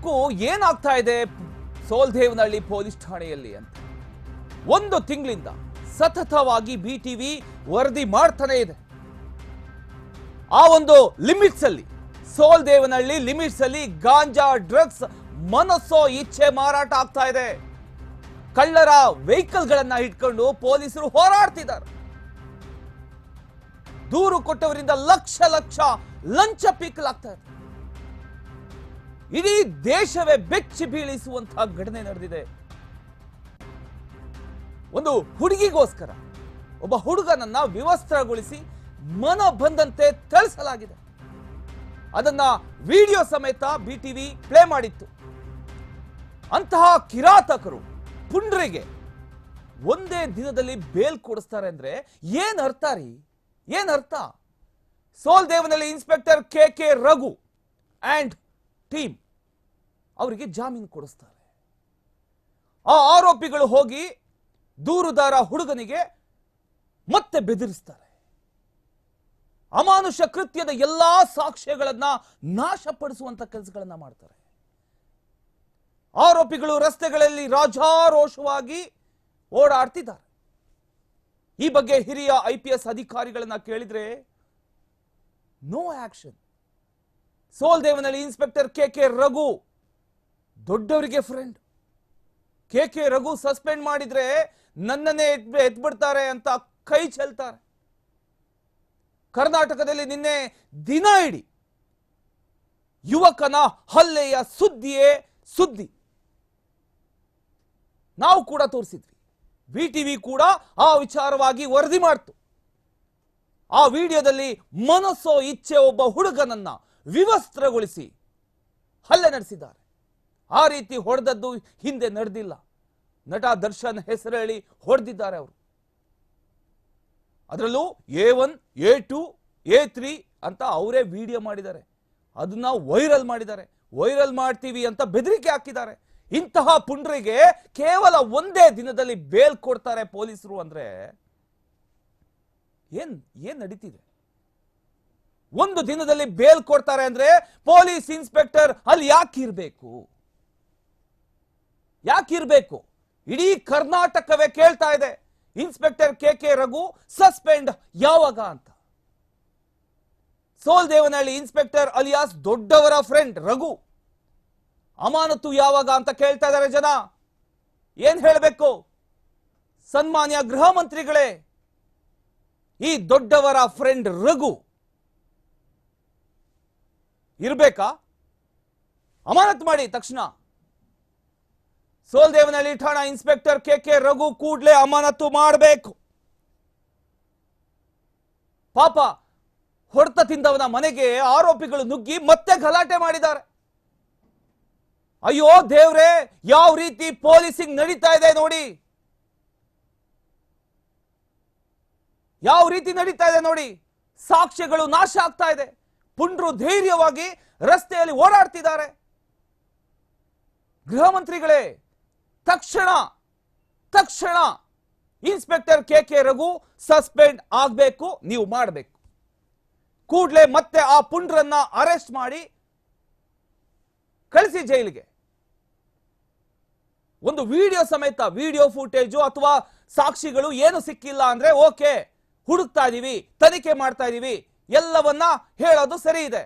ನಿಜಕ್ಕೂ ಏನಾಗ್ತಾ ಇದೆ? ಸೋಲ್ದೇವನಹಳ್ಳಿ ಪೊಲೀಸ್ ಠಾಣೆಯಲ್ಲಿ ಅಂತ. ಒಂದು ತಿಂಗಳಿಂದ ಸತತವಾಗಿ ಬಿ ಟಿವಿ ವರದಿ ಮಾಡ್ತಾನೆ ಇದೆ. ಆ ಒಂದು ಲಿಮಿಟ್ಸ್ ಅಲ್ಲಿ ಸೋಲ್ದೇವನಹಳ್ಳಿ ಲಿಮಿಟ್ಸ್ ಅಲ್ಲಿ ಗಾಂಜಾ ಡ್ರಗ್ಸ್ ಮನಸ್ಸೋ ಇಚ್ಛೆ ಮಾರಾಟ ಆಗ್ತಾ ಇದೆ. ಕಳ್ಳರ ವೆಹಿಕಲ್ ಗಳನ್ನ ಇಟ್ಕೊಂಡು ಪೊಲೀಸರು ಹೋರಾಡ್ತಿದ್ದಾರೆ. ದೂರು ಕೊಟ್ಟವರಿಂದ ಲಕ್ಷ ಲಕ್ಷ ಲಂಚ ಪೀಕಲಾಗ್ತಾ ಇದೆ. ಇಡೀ ದೇಶವೇ ಬೆಚ್ಚಿ ಬೀಳಿಸುವಂತಹ ಘಟನೆ ನಡೆದಿದೆ. ಒಂದು ಹುಡುಗಿಗೋಸ್ಕರ, ಒಬ್ಬ ಹುಡುಗನನ್ನ ವಿವಸ್ತ್ರಗೊಳಿಸಿ ಮನ ಬಂದಂತೆ ಥಳಿಸಲಾಗಿದೆ. ಅದನ್ನ ವಿಡಿಯೋ ಸಮೇತ ಬಿ ಟಿವಿ ಪ್ಲೇ ಮಾಡಿತ್ತು. ಅಂತಹ ಕಿರಾತಕರು ಪುಂಡ್ರಿಗೆ ಒಂದೇ ದಿನದಲ್ಲಿ ಬೇಲ್ ಕೊಡಿಸ್ತಾರೆ ಅಂದ್ರೆ ಏನ್ ಅರ್ಥ ರೀ? ಏನ್ ಅರ್ಥ? ಸೋಲ್ದೇವನಲ್ಲಿ inspector K K Raghu and team ಅವರಿಗೆ ಜಾಮೀನು ಕೊಡಿಸ್ತಾರೆ. ಆ ಆರೋಪಿಗಳು ಹೋಗಿ ದೂರುದಾರ ಹುಡುಗನಿಗೆ ಮತ್ತೆ ಬೆದರಿಸ್ತಾರೆ. ಅಮಾನುಷ ಕೃತ್ಯದ ಎಲ್ಲಾ ಸಾಕ್ಷ್ಯಗಳನ್ನ ನಾಶಪಡಿಸುವಂತ ಕೆಲಸಗಳನ್ನ ಮಾಡ್ತಾರೆ. ಆರೋಪಿಗಳು ರಸ್ತೆಗಳಲ್ಲಿ ರಾಜಾರೋಷವಾಗಿ ಓಡಾಡ್ತಿದ್ದಾರೆ. ಈ ಬಗ್ಗೆ ಹಿರಿಯ ಐ ಪಿ ಎಸ್ ಅಧಿಕಾರಿಗಳನ್ನ ಕೇಳಿದ್ರೆ ನೋ ಆಕ್ಷನ್ ಸೋಲ್ದೇವನಲ್ಲಿ ಇನ್ಸ್ಪೆಕ್ಟರ್ ಕೆ ಕೆ ರಘು, ದೊಡ್ಡವರಿಗೆ friend K K Raghu suspend ಮಾಡಿದ್ರೆ ನನ್ನನ್ನೇ ಎತ್ ಎತ್ಬಿಡ್ತಾರೆ ಅಂತ ಕೈ ಚೆಲ್ತಾರೆ. ಕರ್ನಾಟಕದಲ್ಲಿ ನಿನ್ನೆ ದಿನ ಇಡಿ ಯುವಕನ ಹಲ್ಲೆಯ ಸುದ್ದಿಯೇ ಸುದ್ದಿ. ನಾವು ಕೂಡ ತೋರಿಸಿದ್ವಿ. ವಿ ಟಿವಿ ಕೂಡ ಆ ವಿಚಾರವಾಗಿ ವರದಿ ಮಾಡ್ತು. ಆ ವಿಡಿಯೋದಲ್ಲಿ ಮನಸ್ಸೋ ಇಚ್ಛೆ ಒಬ್ಬ ಹುಡುಗನನ್ನ ವಿವಸ್ತ್ರಗೊಳಿಸಿ ಹಲ್ಲೆ ನಡೆಸಿದ್ದಾರೆ. ಆ ರೀತಿ ಹೊಡೆದದ್ದು ಹಿಂದೆ ನಡೆದಿಲ್ಲ. ನಟ ದರ್ಶನ್ ಹೆಸರು ಹೇಳಿ ಹೊಡೆದಿದ್ದಾರೆ ಅವರು. ಅದರಲ್ಲೂ A one, A two, A three ಅಂತ ಅವರೇ ವಿಡಿಯೋ ಮಾಡಿದ್ದಾರೆ. ಅದನ್ನ ವೈರಲ್ ಮಾಡಿದ್ದಾರೆ. ವೈರಲ್ ಮಾಡ್ತೀವಿ ಅಂತ ಬೆದರಿಕೆ ಹಾಕಿದ್ದಾರೆ. ಇಂತಹ ಪುಂಡ್ರಿಗೆ ಕೇವಲ ಒಂದೇ ದಿನದಲ್ಲಿ ಬೇಲ್ ಕೊಡ್ತಾರೆ ಪೊಲೀಸರು ಅಂದ್ರೆ ಏನ್ ಏನ್ ನಡೀತಿದೆ? ಒಂದು ದಿನದಲ್ಲಿ ಬೇಲ್ ಕೊಡ್ತಾರೆ ಅಂದ್ರೆ ಪೊಲೀಸ್ ಇನ್ಸ್ಪೆಕ್ಟರ್ ಅಲ್ಲಿ ಯಾಕಿರ್ಬೇಕು? ಯಾಕಿರ್ಬೇಕು? ಇಡೀ ಕರ್ನಾಟಕವೇ ಕೇಳ್ತಾ ಇದೆ, inspector K K Raghu, suspend ಯಾವಾಗ ಅಂತ. ಸೋಲ್ದೇವನಹಳ್ಳಿ ಇನ್ಸ್ಪೆಕ್ಟರ್ ಅಲಿಯಾಸ್ ದೊಡ್ಡವರ ಫ್ರೆಂಡ್ ರಘು. ಅಮಾನತು ಯಾವಾಗ ಅಂತ ಕೇಳ್ತಾ ಇದ್ದಾರೆ ಜನ. ಏನ್ ಹೇಳಬೇಕು? ಸನ್ಮಾನ್ಯ ಗೃಹ ಮಂತ್ರಿಗಳೇ, ಈ ದೊಡ್ಡವರ ಫ್ರೆಂಡ್ ರಘು. ಇರ್ಬೇಕಾ? ಅಮಾನತ್ ಮಾಡಿ ತಕ್ಷಣ. ಸೋಲ್ದೇವನಹಳ್ಳಿ ಠಾಣಾ ಇನ್ಸ್ಪೆಕ್ಟರ್ ಕೆ ಕೆ ರಘು ಕೂಡ್ಲೆ ಅಮಾನತು ಮಾಡಬೇಕು. ಪಾಪ ಹೊಡೆತ ತಿಂದವನ ಮನೆಗೆ ಆರೋಪಿಗಳು ನುಗ್ಗಿ ಮತ್ತೆ ಗಲಾಟೆ ಮಾಡಿದ್ದಾರೆ. ಅಯ್ಯೋ ದೇವ್ರೆ, ಯಾವ ರೀತಿ ಪೊಲೀಸಿಂಗ್ ನಡೀತಾ ಇದೆ ನೋಡಿ. ಯಾವ ರೀತಿ ನಡೀತಾ ಇದೆ ನೋಡಿ. ಸಾಕ್ಷ್ಯಗಳು ನಾಶ ಆಗ್ತಾ ಇದೆ. ಪುಂಡ್ರು ಧೈರ್ಯವಾಗಿ ರಸ್ತೆಯಲ್ಲಿ ಓಡಾಡ್ತಿದ್ದಾರೆ. ಗೃಹ ಮಂತ್ರಿಗಳೇ, ತಕ್ಷಣ ತಕ್ಷಣ inspector K K Raghu suspend ಆಗಬೇಕು, ನೀವು ಮಾಡಬೇಕು. ಕೂಡಲೇ ಮತ್ತೆ ಆ ಪುಂಡ್ರನ್ನ ಅರೆಸ್ಟ್ ಮಾಡಿ ಕಳಿಸಿ ಜೈಲಿಗೆ. ಒಂದು ವಿಡಿಯೋ ಸಮೇತ, ವಿಡಿಯೋ ಫುಟೇಜು ಅಥವಾ ಸಾಕ್ಷಿಗಳು ಏನು ಸಿಕ್ಕಿಲ್ಲ ಅಂದ್ರೆ ಓಕೆ, ಹುಡುಕ್ತಾ ಇದೀವಿ, ತನಿಖೆ ಮಾಡ್ತಾ ಇದೀವಿ ಎಲ್ಲವನ್ನ ಹೇಳೋದು ಸರಿ ಇದೆ